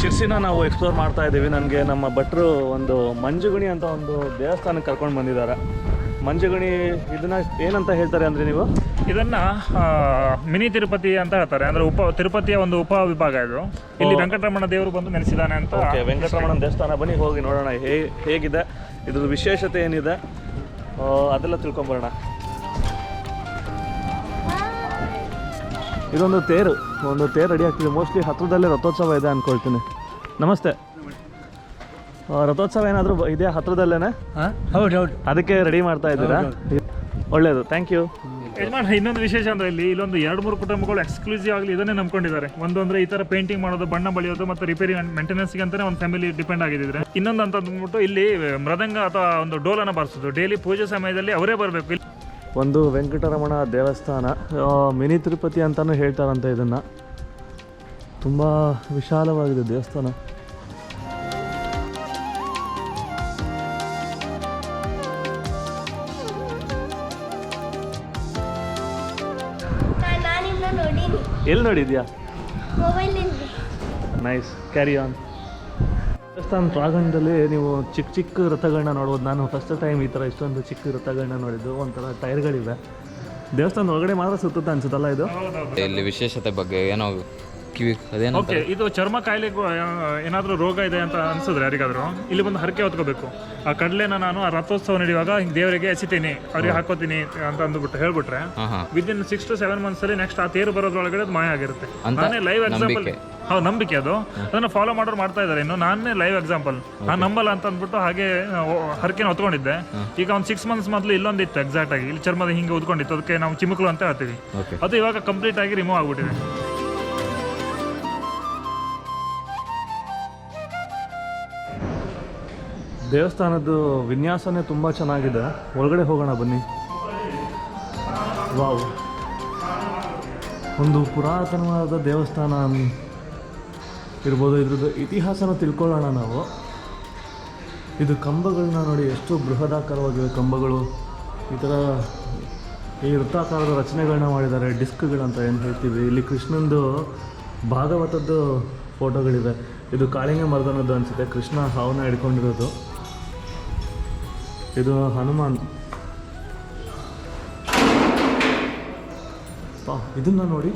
ಶಿರ್ಸಿನ ನಾವು ಎಕ್ಸ್ಪ್ಲೋರ್ ಮಾಡ್ತಾ ಇದ್ದೀವಿ. ನನಗೆ ನಮ್ಮ ಭಟ್ರು ಒಂದು ಮಂಜುಗುಣಿ ಅಂತ ಒಂದು ದೇವಸ್ಥಾನಕ್ಕೆ ಕರ್ಕೊಂಡು ಬಂದಿದ್ದಾರೆ. ಮಂಜುಗುಣಿ ಇದನ್ನ ಏನಂತ ಹೇಳ್ತಾರೆ ಅಂದರೆ ನೀವು? ಇದನ್ನ ಮಿನಿ ತಿರುಪತಿ ಅಂತ ಹೇಳ್ತಾರೆ. ಅಂದ್ರೆ ಉಪ ತಿರುಪತಿಯ ಒಂದು ಉಪ ವಿಭಾಗ ಇದು. ಇಲ್ಲಿ ವೆಂಕಟರಮಣ ದೇವರು ಬಂದು ನೆಲೆಸಿದ್ದಾನೆ ಅಂತ ವೆಂಕಟರಮಣ ದೇವಸ್ಥಾನ ಬನ್ನಿ ಹೋಗಿ ನೋಡೋಣ. ಹೇ ಹೇಗಿದೆ? ಇದ್ರ ವಿಶೇಷತೆ ಏನಿದೆ? ಅದೆಲ್ಲ ತಿಳ್ಕೊಂಬರೋಣ. ಇದೊಂದು ತೇರು ಒಂದು ತೇರು ರೆಡಿ ಆಗ್ತಿದೆ. ಮೋಸ್ಟ್ಲಿ ಹತ್ರದಲ್ಲೇ ರಥೋತ್ಸವ ಇದೆ ಅಂದ್ಕೊಳ್ತೀನಿ ನಮಸ್ತೆ. ಆ, ರಥೋತ್ಸವ ಏನಾದರೂ ಇದೆಯಾ ಹೌದು ಹೌದು. ಅದಕ್ಕೆ ರೆಡಿ ಮಾಡ್ತಾ ಇದ್ದೀರಾ? ಒಳ್ಳೆಯದು ಥ್ಯಾಂಕ್ ಯು ಯಜಮಾನ್ ಇನ್ನೊಂದು ವಿಶೇಷ ಅಂದ್ರೆ ಇಲ್ಲಿ ಇಲ್ಲೊಂದು ಎರಡು ಮೂರು ಕುಟುಂಬಗಳು ಎಕ್ಸ್ಕ್ಲೂಸಿವ್ ಆಗಲಿ ಇದನ್ನೇ ನಂಬ್ಕೊಂಡಿದ್ದಾರೆ. ಒಂದು ಅಂದ್ರೆ ಈ ತರ ಪೇಂಟಿಂಗ್ ಮಾಡೋದು ಬಣ್ಣ ಬಳಿಯೋದು ಮತ್ತು ರಿಪೇರಿ ಮೇಂಟೆನೆನ್ಸ್ಗೆ ಅಂತಾನೆ ಒಂದು ಫ್ಯಾಮಿಲಿ ಡಿಪೆಂಡ್ ಆಗಿದ್ರೆ ಇನ್ನೊಂದು ಅಂತ ಅಂದ್ಬಿಟ್ಟು ಇಲ್ಲಿ ಮೃದಂಗ ಅಥವಾ ಒಂದು ಡೋಲನ ಬಾರಿಸೋದು. ಡೈಲಿ ಪೂಜೆ ಸಮಯದಲ್ಲಿ ಅವರೇ ಬರಬೇಕು. ಒಂದು ವೆಂಕಟರಮಣ ದೇವಸ್ಥಾನ. ಮಿನಿ ತಿರುಪತಿ ಅಂತಲೂ ಹೇಳ್ತಾರಂತೆ ಇದನ್ನು. ತುಂಬ ವಿಶಾಲವಾಗಿದೆ ದೇವಸ್ಥಾನ. ಎಲ್ಲಿ ನೋಡಿದ್ಯಾ? ನೈಸ್ ಕ್ಯಾರಿ ಆನ್ ದೇವಸ್ಥಾನ ಪ್ರಾಂಗಣದಲ್ಲಿ ನೀವು ಚಿಕ್ಕ ಚಿಕ್ಕ ರಥಗಳನ್ನ ನೋಡ್ಬೋದು. ನಾನು ಫಸ್ಟ್ ಟೈಮ್ ಈ ಥರ ಇಷ್ಟೊಂದು ಚಿಕ್ಕ ರಥಗಳನ್ನ ನೋಡಿದ್ದು. ಒಂಥರ ಟೈರ್ಗಳಿವೆ. ದೇವಸ್ಥಾನದ ಒಳಗಡೆ ಮಾತ್ರ ಸುತ್ತುತ್ತೆ ಅನ್ಸುತ್ತಲ್ಲ ಇದು? ಇಲ್ಲಿ ವಿಶೇಷತೆ ಬಗ್ಗೆ ಏನೋ ಕಿವಿ ಅದೇನೋ ಓಕೆ ಇದು ಚರ್ಮ ಕಾಯಿಲೆಗೂ ಏನಾದರೂ ರೋಗ ಇದೆ ಅಂತ ಅನ್ಸಿದ್ರೆ ಯಾರಿಗಾದರೂ? ಇಲ್ಲಿ ಬಂದು ಹರಕೆ ಹೊತ್ಕೋಬೇಕು. ಆ ಕಡಲೆನ ನಾನು ಆ ರಥೋತ್ಸವ ನಡೆಯುವಾಗ ಹಿಂಗ್ ದೇವರಿಗೆ ಎಸಿತೀನಿ ಅವ್ರಿಗೆ ಹಾಕೋತೀನಿ ಅಂತ ಅಂದ್ಬಿಟ್ಟು ಹೇಳ್ಬಿಟ್ರೆ with in six to seven months ಅಲ್ಲಿ ನೆಕ್ಸ್ಟ್ ಆ ತೇರು ಬರೋದ್ರೊಳಗಡೆ ಅದು ಮಾಯ ಆಗಿರುತ್ತೆ. ನಾನೇ ಲೈವ್ ಎಕ್ಸಾಂಪಲ್. ಹೌದು ನಂಬಿಕೆ ಅದು. ಅದನ್ನ ಫಾಲೋ ಮಾಡೋರು ಮಾಡ್ತಾ ಇದ್ದಾರೆ ಇನ್ನು. ನಾನೇ ಲೈವ್ ಎಕ್ಸಾಂಪಲ್ ನಾನು ನಂಬಲ್ಲ ಅಂತ ಅಂದ್ಬಿಟ್ಟು ಹಾಗೆ ಹರಕೆನ ಹೊತ್ಕೊಂಡಿದ್ದೆ. ಈಗ ಒಂದು ಸಿಕ್ಸ್ ಮಂತ್ಸ್ ಮೊದಲು ಇಲ್ಲೊಂದಿತ್ತು ಎಕ್ಸಾಕ್ಟ್ ಆಗಿ. ಇಲ್ಲಿ ಚರ್ಮದ ಹಿಂಗೆ ಉದ್ಕೊಂಡಿತ್ತು. ಅದಕ್ಕೆ ನಾವು ಚಿಮುಕ್ಲು ಅಂತ ಹೇಳ್ತೀವಿ. ಅದು ಇವಾಗ ಕಂಪ್ಲೀಟ್ ಆಗಿ ರಿಮೂವ್ ಆಗ್ಬಿಟ್ಟಿದೆ. ದೇವಸ್ಥಾನದ್ದು ವಿನ್ಯಾಸನೇ ತುಂಬ ಚೆನ್ನಾಗಿದೆ. ಒಳಗಡೆ ಹೋಗೋಣ ಬನ್ನಿ. ವಾವ್. ಒಂದು ಪುರಾತನವಾದ ದೇವಸ್ಥಾನ ಇರ್ಬೋದು. ಇದ್ರದ್ದು ಇತಿಹಾಸನ ತಿಳ್ಕೊಳ್ಳೋಣ ನಾವು. ಇದು ಕಂಬಗಳನ್ನ ನೋಡಿ ಎಷ್ಟು ಬೃಹದಾಕಾರವಾಗಿವೆ ಕಂಬಗಳು. ಈ ಥರ ಈ ವೃತ್ತಾಕಾರದ ರಚನೆಗಳನ್ನ ಮಾಡಿದ್ದಾರೆ, ಡಿಸ್ಕ್ಗಳಂತ ಏನು ಹೇಳ್ತೀವಿ. ಇಲ್ಲಿ ಕೃಷ್ಣಂದು ಭಾಗವತದ್ದು ಫೋಟೋಗಳಿವೆ. ಇದು ಕಾಳಿಂಗ ಮರದನದ್ದು ಅನಿಸುತ್ತೆ. ಕೃಷ್ಣ ಹಾವನ್ನ ಹಿಡ್ಕೊಂಡಿರೋದು. ಇದು ಹನುಮಾನ್. ಇದನ್ನ ನೋಡಿ.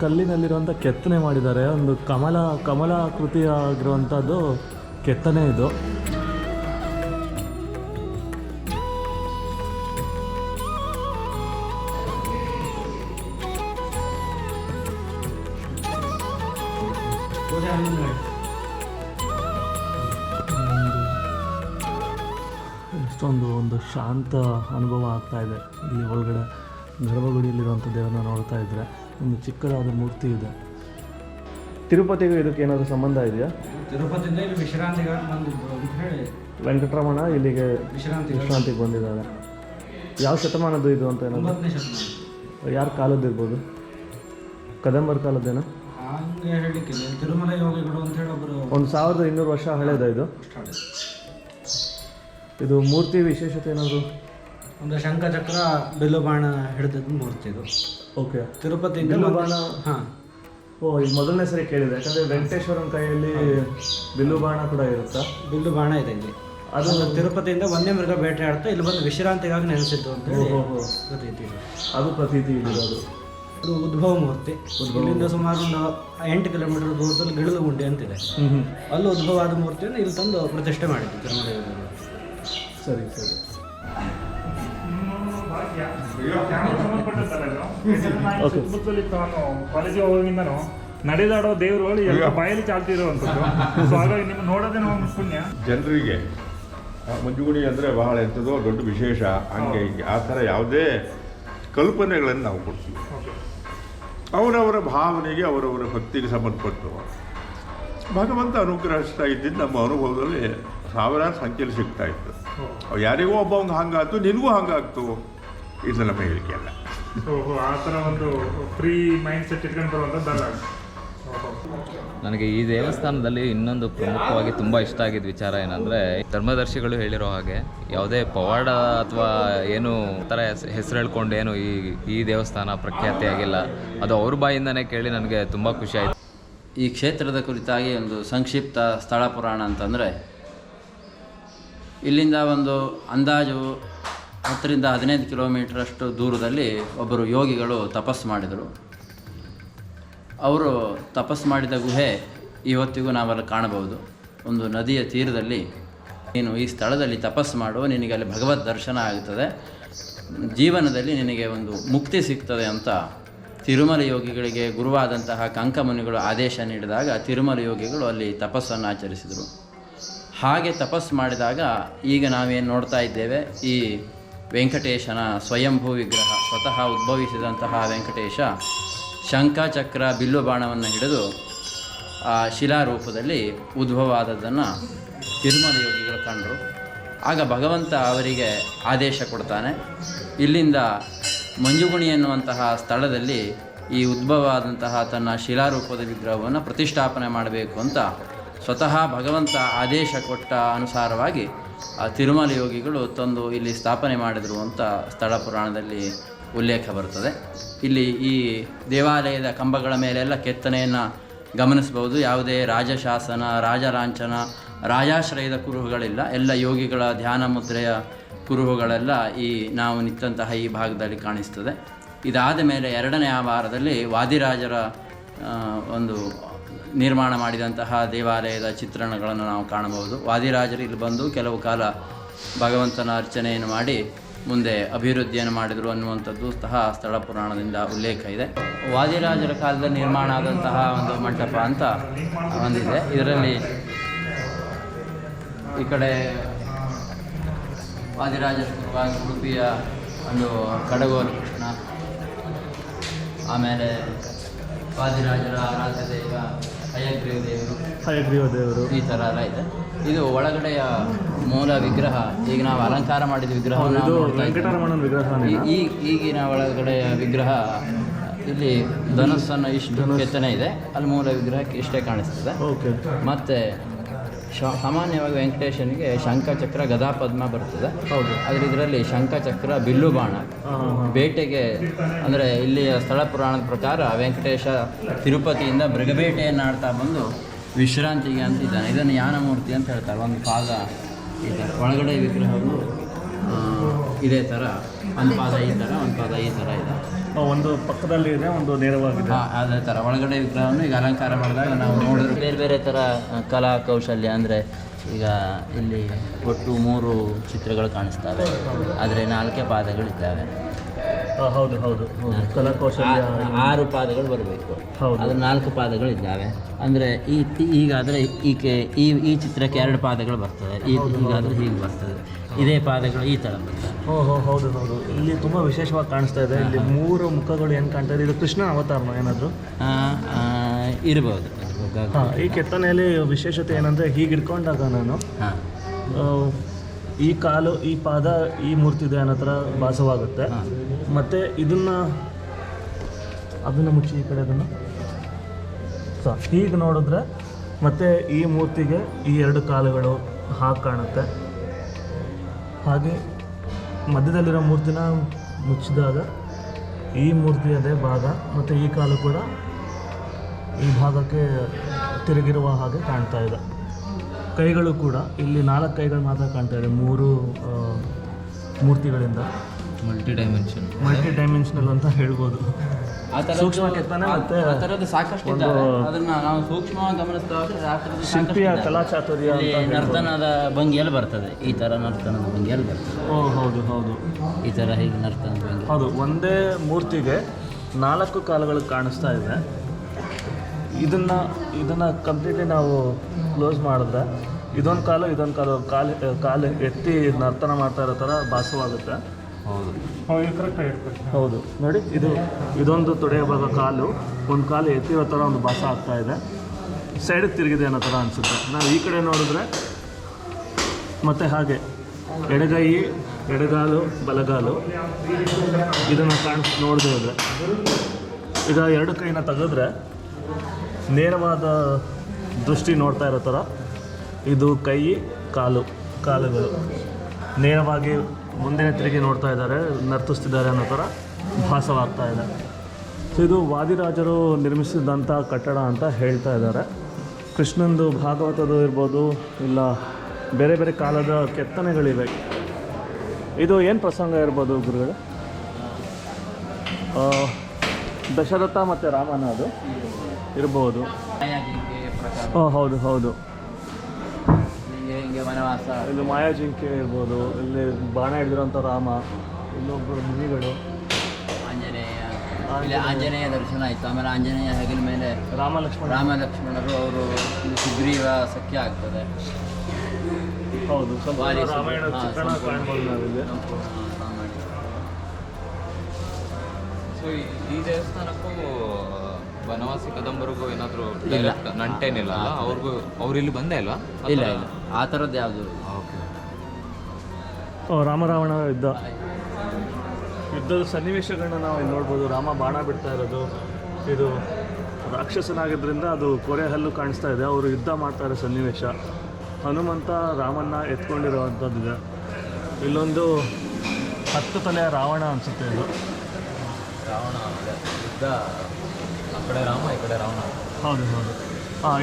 ಕಲ್ಲಿನಲ್ಲಿರುವಂಥ ಕೆತ್ತನೆ ಮಾಡಿದ್ದಾರೆ. ಒಂದು ಕಮಲ ಕಮಲಾಕೃತಿ ಆಗಿರುವಂಥದ್ದು ಕೆತ್ತನೆ ಇದು. ಎಷ್ಟೊಂದು ಒಂದು ಶಾಂತ ಅನುಭವ ಆಗ್ತಾ ಇದೆ. ಇಲ್ಲಿ ಒಳಗಡೆ ಗರ್ಭಗುಡಿಯಲ್ಲಿರುವಂಥ ದೇವರನ್ನ ನೋಡ್ತಾ ಇದ್ರೆ ಒಂದು ಚಿಕ್ಕದಾದ ಮೂರ್ತಿ ಇದೆ. ತಿರುಪತಿಗೂ ಇದಕ್ಕೆ ಏನಾದರೂ ಸಂಬಂಧ ಇದೆಯಾ? ತಿರುಪತಿಯಿಂದ ಇಲ್ಲಿ ವಿಶ್ರಾಂತಿಗಾಗಿ ಬಂದಿದ್ದು ಅಂತ ಹೇಳಿ. ವೆಂಕಟರಮಣ ಇಲ್ಲಿಗೆ ವಿಶ್ರಾಂತಿ ವಿಶ್ರಾಂತಿಗೆ ಬಂದಿದ್ದಾರೆ. ಯಾವ ಶತಮಾನದ್ದು ಇದು ಅಂತ ಏನಾದ್ರು? ಒಂಬತ್ತನೇ ಶತಮಾನ. ಯಾರ ಕಾಲದ್ದು ಇರ್ಬೋದು? ಕದಂಬರ್ ಕಾಲದ್ದೇನೋ? ಹಂಗೆ ತಿರುಮಲ ಯೋಗಿಗಳು ಅಂತ ಹೇಳಿ ಒಬ್ಬರು ಒಂದು ಸಾವಿರದ ಇನ್ನೂರು ವರ್ಷ ಹಳೇದ ಇದು? ಇದು ಮೂರ್ತಿ ವಿಶೇಷತೆ ಏನಾದರೂ? ಒಂದು ಶಂಖಚಕ್ರ ಬಿಲ್ಲು ಬಾಣ ಹಿಡಿದಿದ್ದು ಮೂರ್ತಿ ಇದು. ಓಕೆ. ತಿರುಪತಿ ಬಿಲ್ಲು ಒಂದು- ಬಾಣ ಹಾಂ. ಓ ಈಗ ಮೊದಲನೇ ಸರಿ ಕೇಳಿದೆ. ಯಾಕಂದರೆ ವೆಂಕಟೇಶ್ವರನ ಕೈಯಲ್ಲಿ ಬಿಲ್ಲು ಬಾಣ ಕೂಡ ಇರುತ್ತಾ? ಬಿಲ್ಲು ಬಾಣ ಇದೆ ಇಲ್ಲಿ. ಅದು ತಿರುಪತಿಯಿಂದ ತಿರುಪತಿಯಿಂದ ವನ್ಯಮೃಗ ಬೇಟೆ ಆಡ್ತಾ ಇಲ್ಲಿ ಬಂದು ವಿಶ್ರಾಂತಿಗಾಗಿ ನೆಲೆಸಿದ್ದು ಅಂತ ಪ್ರತೀತಿ ಇದೆ. ಅದು ಪ್ರತೀತಿ ಇರೋದು ಅದು. ಉದ್ಭವ ಮೂರ್ತಿ. ಇಲ್ಲಿಂದ ಸುಮಾರು ಒಂದು ಎಂಟು ಕಿಲೋಮೀಟರ್ ದೂರದಲ್ಲಿ ಗಿಳಿದು ಗುಂಡಿ ಅಂತಿದೆ ಅಲ್ಲೂ ಉದ್ಭವ ಆದ ಮೂರ್ತಿಯನ್ನು ಇಲ್ಲಿ ತಂದು ಪ್ರತಿಷ್ಠೆ ಮಾಡಿದ್ದು ತಿರುಮಲ ಸರಿ ಸರಿ. Okay. ಕಾಲೇಜಿಗೆ ಹೋಗಿಂದನು ನಡೆದಾಡೋ ದೇವರುಗಳು ಎಲ್ಲ ಬಾಯಲ್ಲಿ ಚಾಲ್ತಿರುವಂಥದ್ದು. ಸೊ ಹಾಗಾಗಿ ನಿಮ್ಮ ನೋಡೋದೇ ಒಂದು ಪುಣ್ಯ. ಜನರಿಗೆ ಮಂಜುಗುಣಿ ಅಂದರೆ ಬಹಳ ಎಂಥದೋ ದೊಡ್ಡ ವಿಶೇಷ. ಹಂಗೆ ಹಿಂಗೆ ಆ ಥರ ಯಾವುದೇ ಕಲ್ಪನೆಗಳನ್ನು ನಾವು ಕೊಡ್ತೀವಿ. ಅವರವರ ಭಾವನೆಗೆ ಅವರವರ ಭಕ್ತಿಗೆ ಸಂಬಂಧಪಟ್ಟು. ಭಗವಂತ ಅನುಗ್ರಹಿಸ್ತಾ ಇದ್ದಿದ್ದು ನಮ್ಮ ಅನುಭವದಲ್ಲಿ ಸಾವಿರಾರು ಸಂಖ್ಯೆಯಲ್ಲಿ ಸಿಗ್ತಾ ಇತ್ತು. ಯಾರಿಗೋ ಒಂದು ಹಂಗಾಯ್ತು ನಿನಗೂ ಹಂಗಾಗ್ತು ಇದು ನಮ್ಮ ಹೇಳಿಕೆ ಅಲ್ಲ. ಓಹೋ ಆ ಥರ ಒಂದು ಫ್ರೀ ಮೈಂಡ್ ಸೆಟ್ ಇಟ್ಕೊಂಡು ಬರುವಂಥದ್ದಲ್ಲ ನನಗೆ ಈ ದೇವಸ್ಥಾನದಲ್ಲಿ ಇನ್ನೊಂದು ಪ್ರಮುಖವಾಗಿ ತುಂಬ ಇಷ್ಟ ಆಗಿದ್ದ ವಿಚಾರ ಏನಂದರೆ ಧರ್ಮದರ್ಶಿಗಳು ಹೇಳಿರೋ ಹಾಗೆ ಯಾವುದೇ ಪವಾಡ ಅಥವಾ ಏನು ಥರ ಹೆಸರು ಹೇಳ್ಕೊಂಡು ಏನು ಈ ಈ ದೇವಸ್ಥಾನ ಪ್ರಖ್ಯಾತಿ ಆಗಿಲ್ಲ ಅದು ಅವ್ರ ಬಾಯಿಂದನೇ ಕೇಳಿ ನನಗೆ ತುಂಬ ಖುಷಿ ಆಯಿತು. ಈ ಕ್ಷೇತ್ರದ ಕುರಿತಾಗಿ ಒಂದು ಸಂಕ್ಷಿಪ್ತ ಸ್ಥಳ ಪುರಾಣ ಅಂತಂದರೆ ಇಲ್ಲಿಂದ ಒಂದು ಅಂದಾಜು ಹತ್ತರಿಂದ ಹದಿನೈದು ಕಿಲೋಮೀಟ್ರಷ್ಟು ದೂರದಲ್ಲಿ ಒಬ್ಬರು ಯೋಗಿಗಳು ತಪಸ್ಸು ಮಾಡಿದರು. ಅವರು ತಪಸ್ಸು ಮಾಡಿದ ಗುಹೆ ಇವತ್ತಿಗೂ ನಾವಲ್ಲಿ ಕಾಣಬಹುದು. ಒಂದು ನದಿಯ ತೀರದಲ್ಲಿ ನೀನು ಈ ಸ್ಥಳದಲ್ಲಿ ತಪಸ್ಸು ಮಾಡು, ನಿನಗೆ ಅಲ್ಲಿ ಭಗವದ್ ದರ್ಶನ ಆಗುತ್ತದೆ ಜೀವನದಲ್ಲಿ ನಿನಗೆ ಒಂದು ಮುಕ್ತಿ ಸಿಗ್ತದೆ ಅಂತ ತಿರುಮಲ ಯೋಗಿಗಳಿಗೆ ಗುರುವಾದಂತಹ ಕಂಕಮುನಿಗಳು ಆದೇಶ ನೀಡಿದಾಗ ತಿರುಮಲ ಯೋಗಿಗಳು ಅಲ್ಲಿ ತಪಸ್ಸನ್ನು ಆಚರಿಸಿದರು. ಹಾಗೆ ತಪಸ್ಸು ಮಾಡಿದಾಗ ಈಗ ನಾವೇನು ನೋಡ್ತಾ ಇದ್ದೇವೆ, ಈ ವೆಂಕಟೇಶನ ಸ್ವಯಂಭೂ ವಿಗ್ರಹ, ಸ್ವತಃ ಉದ್ಭವಿಸಿದಂತಹ ವೆಂಕಟೇಶ ಶಂಖಚಕ್ರ ಬಿಲ್ಲು ಬಾಣವನ್ನು ಹಿಡಿದು ಆ ಶಿಲಾರೂಪದಲ್ಲಿ ಉದ್ಭವ ಆದದ್ದನ್ನು ತಿರುಮಲ ಯೋಗಿಗಳು ಕಂಡರು. ಆಗ ಭಗವಂತ ಅವರಿಗೆ ಆದೇಶ ಕೊಡ್ತಾನೆ, ಇಲ್ಲಿಂದ ಮಂಜುಗುಣಿ ಎನ್ನುವಂತಹ ಸ್ಥಳದಲ್ಲಿ ಈ ಉದ್ಭವ ಆದಂತಹ ತನ್ನ ಶಿಲಾರೂಪದ ವಿಗ್ರಹವನ್ನು ಪ್ರತಿಷ್ಠಾಪನೆ ಮಾಡಬೇಕು ಅಂತ ಸ್ವತಃ ಭಗವಂತ ಆದೇಶ ಕೊಟ್ಟ ಅನುಸಾರವಾಗಿ ಆ ತಿರುಮಲ ಯೋಗಿಗಳು ತಂದು ಇಲ್ಲಿ ಸ್ಥಾಪನೆ ಮಾಡಿದರು ಅಂತ ಸ್ಥಳ ಪುರಾಣದಲ್ಲಿ ಉಲ್ಲೇಖ ಬರ್ತದೆ. ಇಲ್ಲಿ ಈ ದೇವಾಲಯದ ಕಂಬಗಳ ಮೇಲೆಲ್ಲ ಕೆತ್ತನೆಯನ್ನು ಗಮನಿಸಬಹುದು. ಯಾವುದೇ ರಾಜಶಾಸನ, ರಾಜಲಾಂಛನ, ರಾಜಾಶ್ರಯದ ಕುರುಹುಗಳಿಲ್ಲ. ಎಲ್ಲ ಯೋಗಿಗಳ ಧ್ಯಾನ ಮುದ್ರೆಯ ಕುರುಹುಗಳೆಲ್ಲ ಈ ನಾವು ನಿಂತಹ ಈ ಭಾಗದಲ್ಲಿ ಕಾಣಿಸ್ತದೆ. ಇದಾದ ಮೇಲೆ ಎರಡನೇ ವಾರದಲ್ಲಿ ವಾದಿರಾಜರ ಒಂದು ನಿರ್ಮಾಣ ಮಾಡಿದಂತಹ ದೇವಾಲಯದ ಚಿತ್ರಣಗಳನ್ನು ನಾವು ಕಾಣಬಹುದು. ವಾದಿರಾಜರು ಇಲ್ಲಿ ಬಂದು ಕೆಲವು ಕಾಲ ಭಗವಂತನ ಅರ್ಚನೆಯನ್ನು ಮಾಡಿ ಮುಂದೆ ಅಭಿವೃದ್ಧಿಯನ್ನು ಮಾಡಿದರು ಅನ್ನುವಂಥದ್ದು ಸಹ ಸ್ಥಳ ಪುರಾಣದಿಂದ ಉಲ್ಲೇಖ ಇದೆ. ವಾದಿರಾಜರ ಕಾಲದಲ್ಲಿ ನಿರ್ಮಾಣ ಆದಂತಹ ಒಂದು ಮಂಟಪ ಅಂತ ಬಂದಿದೆ. ಇದರಲ್ಲಿ ಈ ಕಡೆ ವಾದಿರಾಜರ ಉಡುಪಿಯ ಒಂದು ಕಡಗೋಲು ಕೃಷ್ಣ, ಆಮೇಲೆ ವಾದಿರಾಜರ ಆರಾಧ್ಯ ದೈವ ಹಯಗ್ರೀವ ದೇವರು ಹಯಗ್ರೀವ ದೇವರು ಈ ಥರ ಎಲ್ಲ ಇದೆ. ಇದು ಒಳಗಡೆಯ ಮೂಲ ವಿಗ್ರಹ. ಈಗ ನಾವು ಅಲಂಕಾರ ಮಾಡಿದ ವಿಗ್ರಹವನ್ನು ಈ- ಈ ಈಗಿನ ಒಳಗಡೆಯ ವಿಗ್ರಹ ಇಲ್ಲಿ ಧನುಸ್ಸನ್ನು ಇಷ್ಟು ಕೆತ್ತನೆ ಇದೆ. ಅಲ್ಲಿ ಮೂಲ ವಿಗ್ರಹಕ್ಕೆ ಇಷ್ಟೇ ಕಾಣಿಸ್ತದೆ. ಓಕೆ. ಮತ್ತು ಶ ಸಾಮಾನ್ಯವಾಗಿ ವೆಂಕಟೇಶನಿಗೆ ಶಂಖ ಗದಾಪದ್ಮ ಗದಾ ಪದ್ಮ ಬರ್ತದೆ. ಹೌದು. ಆದರೆ ಇದರಲ್ಲಿ ಶಂಖಚಕ್ರ ಬಿಲ್ಲು ಬಾಣ ಬೇಟೆಗೆ ಅಂದರೆ ಇಲ್ಲಿಯ ಸ್ಥಳ ಪುರಾಣದ ಪ್ರಕಾರ ವೆಂಕಟೇಶ ತಿರುಪತಿಯಿಂದ ಮೃಗಬೇಟೆಯನ್ನು ಆಡ್ತಾ ಬಂದು ವಿಶ್ರಾಂತಿಗೆ ಅಂತ ಇದ್ದಾನೆ ಇದನ್ನು ಯಾನಮೂರ್ತಿ ಅಂತ ಹೇಳ್ತಾರೆ. ಒಂದು ಪಾದ ಇದೆ. ಒಳಗಡೆ ವಿಗ್ರಹವು ಇದೇ ಥರ ಒಂದು ಪಾದ ಈ ಥರ ಒಂದು ಪಾದ ಈ ಥರ ಇದೆ. ಒಂದು ಪಕ್ಕದಲ್ಲಿ ಇದೆ ಒಂದು ನೇರವಾಗಿದೆ. ಹಾ, ಅದೇ ತರ. ಒಳಗಡೆ ವಿಗ್ರಹವನ್ನು ಈಗ ಅಲಂಕಾರ ಮಾಡಿದಾಗ ನಾವು ನೋಡಿದ್ರೆ ಬೇರೆ ಬೇರೆ ತರ ಕಲಾ ಕೌಶಲ್ಯ ಅಂದರೆ ಈಗ ಇಲ್ಲಿ ಒಟ್ಟು ಮೂರು ಚಿತ್ರಗಳು ಕಾಣಿಸ್ತವೆ. ಆದರೆ ನಾಲ್ಕೇ ಪಾದಗಳಿದ್ದಾವೆ. ಹೌದು ಹೌದು ಹೌದು. ಕಲಾಕೌಶಲ್ಯ ಆರು ಪಾದಗಳು ಬರಬೇಕು. ಹೌದು. ಅದು ನಾಲ್ಕು ಪಾದಗಳಿದ್ದಾವೆ. ಅಂದರೆ ಈ ಈಗಾದರೆ ಈಕೆ ಈ ಈ ಚಿತ್ರಕ್ಕೆ ಎರಡು ಪಾದಗಳು ಬರ್ತದೆ. ಈ ಹೀಗಾದರೆ ಹೀಗೆ ಬರ್ತದೆ. ಇದೇ ಪಾದಗಳು ಈ ಥರ ಓ ಹೋ ಹೌದು ಹೌದು. ಇಲ್ಲಿ ತುಂಬ ವಿಶೇಷವಾಗಿ ಕಾಣಿಸ್ತಾ ಇದೆ. ಇಲ್ಲಿ ಮೂರು ಮುಖಗಳು ಏನು ಕಾಣ್ತಾ ಇದೆ? ಇದು ಕೃಷ್ಣ ಅವತಾರನ ಏನಾದರೂ? ಇರ್ಬೋದು. ಹಾಂ ಈ ಕೆತ್ತನೆಯಲ್ಲಿ ವಿಶೇಷತೆ ಏನಂದರೆ ಹೀಗೆ ಹಿಡ್ಕೊಂಡಾಗ ನಾನು ಈ ಕಾಲು ಈ ಪಾದ ಈ ಮೂರ್ತಿ ಇದೆ ಅನ್ನೋ ಥರ ಭಾಸವಾಗುತ್ತೆ. ಮತ್ತು ಇದನ್ನು ಅದನ್ನು ಮುಚ್ಚಿ ಈ ಕಡೆ ಅದನ್ನು. ಸೊ ಹೀಗೆ ನೋಡಿದ್ರೆ ಮತ್ತೆ ಈ ಮೂರ್ತಿಗೆ ಈ ಎರಡು ಕಾಲುಗಳು ಹಾಗೆ ಕಾಣುತ್ತೆ. ಹಾಗೆ ಮಧ್ಯದಲ್ಲಿರೋ ಮೂರ್ತಿನ ಮುಚ್ಚಿದಾಗ ಈ ಮೂರ್ತಿಯದೇ ಭಾಗ ಮತ್ತು ಈ ಕಾಲು ಕೂಡ ಈ ಭಾಗಕ್ಕೆ ತಿರುಗಿರುವ ಹಾಗೆ ಕಾಣ್ತಾ ಇದೆ. ಕೈಗಳು ಕೂಡ ಇಲ್ಲಿ ನಾಲ್ಕು ಕೈಗಳು ಮಾತ್ರ ಕಾಣ್ತಾ ಇದೆ ಮೂರು ಮೂರ್ತಿಗಳಿಂದ. ಮಲ್ಟಿ ಡೈಮೆನ್ಷನ್ ಮಲ್ಟಿ ಡೈಮೆನ್ಷನಲ್ ಅಂತ ಹೇಳ್ಬೋದು ಸೂಕ್ಷ್ಮ ಕೆತ್ತನೆ ಮತ್ತೆ ಸಾಕಷ್ಟು ಅದನ್ನ ನಾವು ಸೂಕ್ಷ್ಮವಾಗಿ ಗಮನಿಸ್ತಾ ಶಿಲ್ಪಿಯ ಅಂತ ಇಲ್ಲಿ ನರ್ತನದ ಭಂಗಿಯಲ್ಲಿ ಬರ್ತದೆ. ಈ ಥರ ನರ್ತನದ ಭಂಗಿಯಲ್ಲಿ ಬರ್ತದೆ. ಓ ಹೌದು ಹೌದು. ಈ ಥರ ಹೀಗೆ ನರ್ತನದ ಭಂಗಿ ಹೌದು ಒಂದೇ ಮೂರ್ತಿಗೆ ನಾಲ್ಕು ಕಾಲಗಳು ಕಾಣಿಸ್ತಾ ಇದೆ. ಇದನ್ನು ಇದನ್ನು ಕಂಪ್ಲೀಟ್ಲಿ ನಾವು ಕ್ಲೋಸ್ ಮಾಡಿದ್ರೆ ಇದೊಂದು ಕಾಲು ಇದೊಂದು ಕಾಲು ಕಾಲು ಕಾಲು ಎತ್ತಿ ನರ್ತನ ಮಾಡ್ತಾ ಇರೋ ಥರ ಭಾಸವಾಗುತ್ತೆ. ಹೌದು. ಹೌದು ನೋಡಿ ಇದು ಇದೊಂದು ತೊಡೆಯ ಭಾಗ ಕಾಲು ಒಂದು ಕಾಲು ಎತ್ತಿರೋ ಥರ ಒಂದು ಭಾಸ ಆಗ್ತಾ ಇದೆ. ಸೈಡಿಗೆ ತಿರುಗಿದೆ ಅನ್ನೋ ಥರ ಅನಿಸುತ್ತೆ. ನಾವು ಈ ಕಡೆ ನೋಡಿದ್ರೆ ಮತ್ತೆ ಹಾಗೆ. ಎಡಗೈ ಎಡಗಾಲು ಬಲಗಾಲು ಇದನ್ನು ಕಾಣಿಸ್ ನೋಡಿದ್ರೆ ಈಗ ಎರಡು ಕೈನ ತೆಗೆದ್ರೆ ನೇರವಾದ ದೃಷ್ಟಿ ನೋಡ್ತಾ ಇರೋ ಥರ ಇದು ಕೈ, ಕಾಲು, ಕಾಲುಗಳು. ನೇರವಾಗಿ ಮುಂದಿನ ತಿರುಗಿ ನೋಡ್ತಾ ಇದ್ದಾರೆ, ನರ್ತಿಸ್ತಿದ್ದಾರೆ ಅನ್ನೋ ಥರ ಭಾಸವಾಗ್ತಾ ಇದೆ. ಇದು ವಾದಿರಾಜರು ನಿರ್ಮಿಸಿದಂಥ ಕಟ್ಟಡ ಅಂತ ಹೇಳ್ತಾ ಇದ್ದಾರೆ. ಕೃಷ್ಣಂದು ಭಾಗವತದ್ದು ಇರ್ಬೋದು, ಇಲ್ಲ ಬೇರೆ ಬೇರೆ ಕಾಲದ ಕೆತ್ತನೆಗಳಿವೆ. ಇದು ಏನು ಪ್ರಸಂಗ ಇರ್ಬೋದು ಗುರುಗಳು? ದಶರಥ ಮತ್ತು ರಾಮನ ಅದು. ಇರ್ಬೋದು. ಓ ಹೌದು ಹೌದು. ಹಿಂಗೆ ಹಿಂಗೆ ವನವಾಸ. ಇಲ್ಲಿ ಮಾಯಾಜಿಂಕೆ ಇರ್ಬೋದು ಇಲ್ಲಿ ಬಾಣ ಹಿಡಿದಿರೋಂಥ ರಾಮ ಇಲ್ಲೊಬ್ಬರು ಮುನಿಗಳು. ಆಂಜನೇಯ. ಇಲ್ಲಿ ಆಂಜನೇಯ ದರ್ಶನ ಆಯಿತು. ಆಮೇಲೆ ಆಂಜನೇಯ ಹೆಗಲ ಮೇಲೆ ರಾಮ ಲಕ್ಷ್ಮಣ ರಾಮ ಲಕ್ಷ್ಮಣರು ಅವರು ಇಲ್ಲಿ ಸುಗ್ರೀವ ಸಖ್ಯ ಆಗ್ತದೆ. ಹೌದು ಸೊ ಈ ದೇವಸ್ಥಾನಕ್ಕೂ ಬನವಾಸಿ ಕದಂಬರಿಗೂ ಏನಾದರೂ ಡೈರೆಕ್ಟ್ ನಂಟೇನಿಲ್ಲ ಅಲ್ಲ? ಅವ್ರಿಗೂ ಅವ್ರು ಇಲ್ಲಿ ಬಂದೇ ಇಲ್ವಾ? ಇಲ್ಲ ಇಲ್ಲ. ಆ ಥರದ್ದು ಯಾವುದು? ಓಕೆ. ಓ, ರಾಮರಾವಣ ಯುದ್ಧ. ಯುದ್ಧದ ಸನ್ನಿವೇಶಗಳನ್ನ ನಾವು ಇಲ್ಲಿ ನೋಡ್ಬೋದು. ರಾಮ ಬಾಣ ಬಿಡ್ತಾ ಇರೋದು. ಇದು ರಾಕ್ಷಸನಾಗಿದ್ದರಿಂದ ಅದು ಕೊರೆ ಹಲ್ಲು ಕಾಣಿಸ್ತಾ ಇದೆ. ಅವರು ಯುದ್ಧ ಮಾಡ್ತಾ ಇರೋ ಸನ್ನಿವೇಶ. ಹನುಮಂತ ರಾಮನ್ನ ಎತ್ಕೊಂಡಿರುವಂಥದ್ದಿದೆ. ಇಲ್ಲೊಂದು ಹತ್ತು ತಲೆಯ ರಾವಣ ಅನಿಸುತ್ತೆ ಇದು. ರಾವಣ ಯುದ್ಧ. ಕಡೆ ರಾಮ, ಈ ಕಡೆ ರಾವಣ. ಹೌದು ಹೌದು.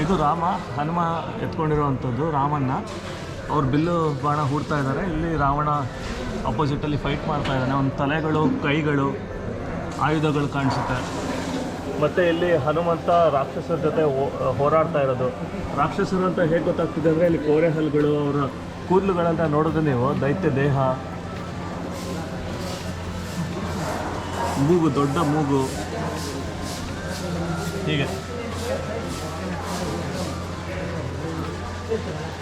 ಇದು ರಾಮ, ಹನುಮ ಎತ್ಕೊಂಡಿರುವಂಥದ್ದು ರಾಮಣ್ಣ ಅವ್ರು ಬಿಲ್ಲು ಬಾಣ ಹೂಡ್ತಾ ಇದ್ದಾರೆ ಇಲ್ಲಿ ರಾವಣ ಅಪೋಸಿಟಲ್ಲಿ ಫೈಟ್ ಮಾಡ್ತಾ ಇದ್ದಾನೆ ಒಂದು ತಲೆಗಳು, ಕೈಗಳು, ಆಯುಧಗಳು ಕಾಣಿಸುತ್ತೆ. ಮತ್ತು ಇಲ್ಲಿ ಹನುಮಂತ ರಾಕ್ಷಸರ ಜೊತೆ ಹೋರಾಡ್ತಾ ಇರೋದು. ರಾಕ್ಷಸರು ಅಂತ ಹೇಗೆ ಗೊತ್ತಾಗ್ತಿದೆ ಅಂದರೆ ಇಲ್ಲಿ ಕೋರೆ ಹಲ್ಗಳು, ಅವರ ಕೂದಲುಗಳಂತ ನೋಡಿದ್ರೆ ನೀವು. ದೈತ್ಯ ದೇಹ. ಮೂಗು, ದೊಡ್ಡ ಮೂಗು. ಹೀಗೆ.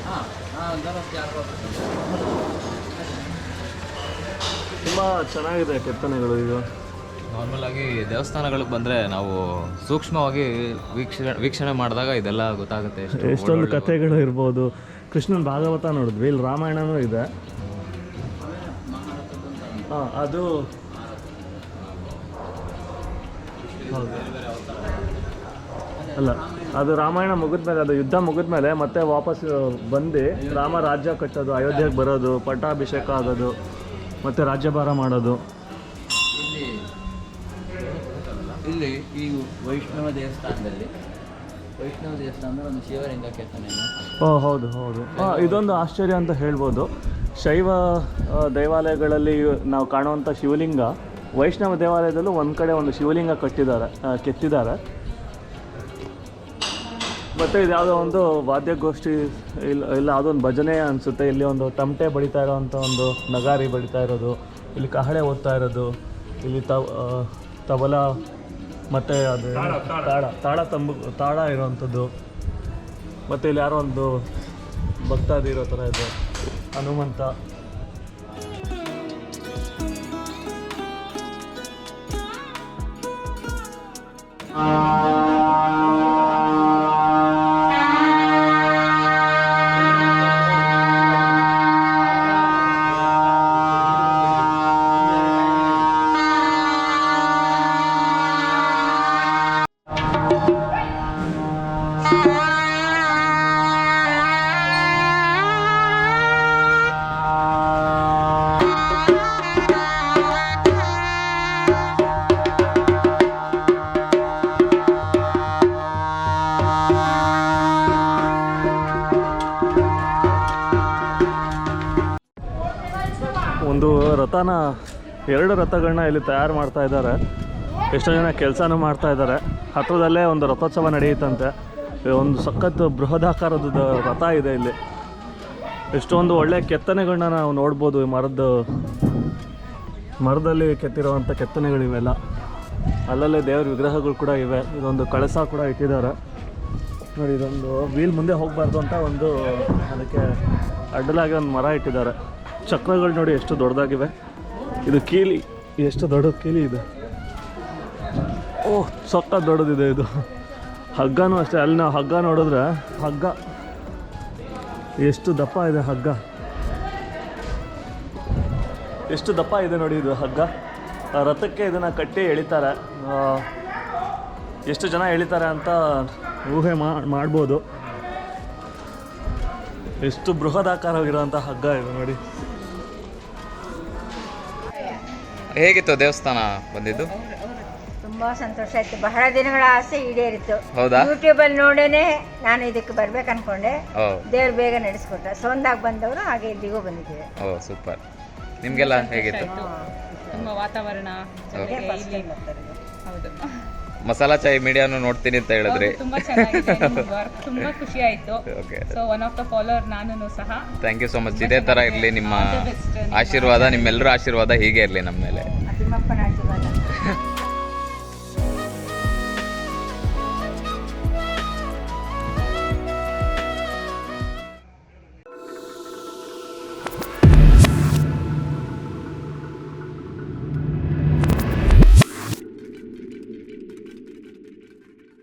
ಹಾಂ ಹಾಂ ದರಸ್ತಿ ಆಗ್ಬೋದು. ತುಂಬ ಚೆನ್ನಾಗಿದೆ ಕೆತ್ತನೆಗಳು ಇದು ನಾರ್ಮಲ್ ಆಗಿ ದೇವಸ್ಥಾನಗಳಿಗೆ ಬಂದರೆ ನಾವು ಸೂಕ್ಷ್ಮವಾಗಿ ವೀಕ್ಷಣೆ ವೀಕ್ಷಣೆ ಮಾಡಿದಾಗ ಇದೆಲ್ಲ ಗೊತ್ತಾಗುತ್ತೆ ಎಷ್ಟು ಎಷ್ಟೊಂದು ಕಥೆಗಳು ಇರ್ಬೋದು. ಕೃಷ್ಣನ ಭಾಗವತ ನೋಡಿದ್ವಿ ಇಲ್ಲಿ ರಾಮಾಯಣನೂ ಇದೆ. ಹಾಂ ಅದು ಹೌದು. ಅಲ್ಲ ಅದು ರಾಮಾಯಣ ಮುಗಿದ್ಮೇಲೆ ಅದು ಯುದ್ಧ ಮುಗಿದ್ಮೇಲೆ ಮತ್ತೆ ವಾಪಸ್ ಬಂದು ರಾಮ ರಾಜ್ಯ ಕಟ್ಟೋದು ಅಯೋಧ್ಯೆಗೆ ಬರೋದು ಪಟ್ಟಾಭಿಷೇಕ ಆಗೋದು ಮತ್ತೆ ರಾಜ್ಯಭಾರ ಮಾಡೋದು. ಇಲ್ಲಿ ಇಲ್ಲಿ ಈ ವೈಷ್ಣವ ದೇವಸ್ಥಾನದಲ್ಲಿ ವೈಷ್ಣವ ದೇವಸ್ಥಾನದಲ್ಲಿ ಒಂದು ಶಿವಲಿಂಗ ಕೆತ್ತನೆಯನ್ನು ಓ ಹೌದು ಹೌದು. ಹಾಂ ಇದೊಂದು ಆಶ್ಚರ್ಯ ಅಂತ ಹೇಳ್ಬೋದು. ಶೈವ ದೇವಾಲಯಗಳಲ್ಲಿ ನಾವು ಕಾಣುವಂಥ ಶಿವಲಿಂಗ ವೈಷ್ಣವ ದೇವಾಲಯದಲ್ಲೂ ಒಂದು ಕಡೆ ಒಂದು ಶಿವಲಿಂಗ ಕಟ್ಟಿದ್ದಾರೆ ಕೆತ್ತಿದ್ದಾರೆ. ಮತ್ತು ಇದು ಯಾವುದೋ ಒಂದು ವಾದ್ಯಗೋಷ್ಠಿ ಇಲ್ಲ ಇಲ್ಲ ಅದೊಂದು ಭಜನೆ ಅನಿಸುತ್ತೆ. ಇಲ್ಲಿ ಒಂದು ತಮಟೆ ಬಡಿತಾ ಇರೋವಂಥ ಒಂದು ನಗಾರಿ ಬಡಿತಾ ಇರೋದು. ಇಲ್ಲಿ ಕಹಳೆ ಓದ್ತಾ ಇರೋದು. ಇಲ್ಲಿ ತ ಆ, ತಬಲ ಮತ್ತು ಅದು ತಾಳ ತಾಳ. ತಂಬು ತಾಳ ಇರೋವಂಥದ್ದು ಮತ್ತು ಇಲ್ಲಿ ಯಾರೋ ಒಂದು ಭಕ್ತಾದಿ ಇರೋ ಥರ ಇದೆ. ಹನುಮಂತ. ರಥನ ಎರಡು ರಥಗಳನ್ನ ಇಲ್ಲಿ ತಯಾರು ಮಾಡ್ತಾ ಇದ್ದಾರೆ. ಎಷ್ಟೋ ಜನ ಕೆಲಸನೂ ಮಾಡ್ತಾ ಇದ್ದಾರೆ. ಹತ್ರದಲ್ಲೇ ಒಂದು ರಥೋತ್ಸವ ನಡೆಯುತ್ತಂತೆ. ಒಂದು ಸಖತ್ ಬೃಹದಾಕಾರದ ರಥ ಇದೆ ಇಲ್ಲಿ. ಎಷ್ಟೊಂದು ಒಳ್ಳೆ ಕೆತ್ತನೆಗಳನ್ನ ನಾವು ನೋಡ್ಬೋದು ಈ ಮರದ, ಮರದಲ್ಲಿ ಕೆತ್ತಿರುವಂಥ ಕೆತ್ತನೆಗಳಿವೆಲ್ಲ. ಅಲ್ಲಲ್ಲೇ ದೇವ್ರ ವಿಗ್ರಹಗಳು ಕೂಡ ಇವೆ. ಇದೊಂದು ಕಳಸ ಕೂಡ ಇಟ್ಟಿದ್ದಾರೆ. ನೋಡಿ, ಇದೊಂದು ವೀಲ್ ಮುಂದೆ ಹೋಗಬಾರ್ದು ಅಂತ ಒಂದು ಅದಕ್ಕೆ ಅಡ್ಡಲಾಗಿ ಒಂದು ಮರ ಇಟ್ಟಿದ್ದಾರೆ. ಚಕ್ರಗಳು ನೋಡಿ ಎಷ್ಟು ದೊಡ್ಡದಾಗಿವೆ. ಇದು ಕೀಲಿ, ಎಷ್ಟು ದೊಡ್ಡ ಕೀಲಿ ಇದೆ. ಓಹ್ ಸೊಕ್ಕ ದೊಡ್ಡದಿದೆ ಇದು. ಹಗ್ಗನೂ ಅಷ್ಟೇ, ಅಲ್ಲಿ ನಾವು ಹಗ್ಗ ನೋಡಿದ್ರೆ ಹಗ್ಗ. ಎಷ್ಟು ದಪ್ಪ ಇದೆ ಹಗ್ಗ. ಎಷ್ಟು ದಪ್ಪ ಇದೆ ನೋಡಿ ಇದು ಹಗ್ಗ. ರಥಕ್ಕೆ ಇದನ್ನು ಕಟ್ಟಿ ಎಳಿತಾರೆ. ಎಷ್ಟು ಜನ ಎಳಿತಾರೆ ಅಂತ ಊಹೆ ಮಾಡ್ಬೋದು. ಎಷ್ಟು ಬೃಹದಾಕಾರವಾಗಿರುವಂಥ ಹಗ್ಗ ಇದು ನೋಡಿ. ಹೇಗಿತ್ತು ದೇವಸ್ಥಾನ ಬಂದಿದ್ದು? ತುಂಬಾ ಸಂತೋಷ ಆಯ್ತು. ಬಹಳ ದಿನಗಳ ಆಸೆ ಈಡೇರಿತ್ತು. ಹೌದಾ? ಯೂಟ್ಯೂಬ್ ಅಲ್ಲಿ ನೋಡೇನೆ ನಾನು ಇದಕ್ಕೆ ಬರ್ಬೇಕು ಅನ್ಕೊಂಡೆ. ಓ. ದೇವ್ರು ಬೇಗ ನಡೆಸ್ಕೊಟ್ಟ ಸೋಂದಾಗ ಬಂದವರು ಹಾಗೆ ಇಲ್ಲಿಗೂ ಬಂದಿದ್ದೀವಿ. ಓ ಸೂಪರ್ ನಿಮಗೆಲ್ಲ ಹೇಗಿತ್ತು? ತುಂಬಾ ವಾತಾವರಣ ಜೊತೆಗೆ ಇಲ್ಲಿ ಹೌದು. ಮಸಾಲಾ ಚಾಯ್ ಮೀಡಿಯಾನು ನೋಡ್ತೀನಿ ಅಂತ ಹೇಳಿದ್ರಿ. ತುಂಬಾ ಚೆನ್ನಾಗಿದೆ. ವರ್ಕ್ ತುಂಬಾ ಖುಷಿ ಆಯ್ತು. Okay so one of the follower ನಾನು ಸಹ ಥ್ಯಾಂಕ್ ಯು ಸೊ ಮಚ್ ಇದೇ ತರ ಇರಲಿ ನಿಮ್ಮ All the best. ಆಶೀರ್ವಾದ ನಿಮ್ಮೆಲ್ಲರ ಆಶೀರ್ವಾದ ಹೀಗೆ ಇರಲಿ ನಮ್ಮ ಮೇಲೆ.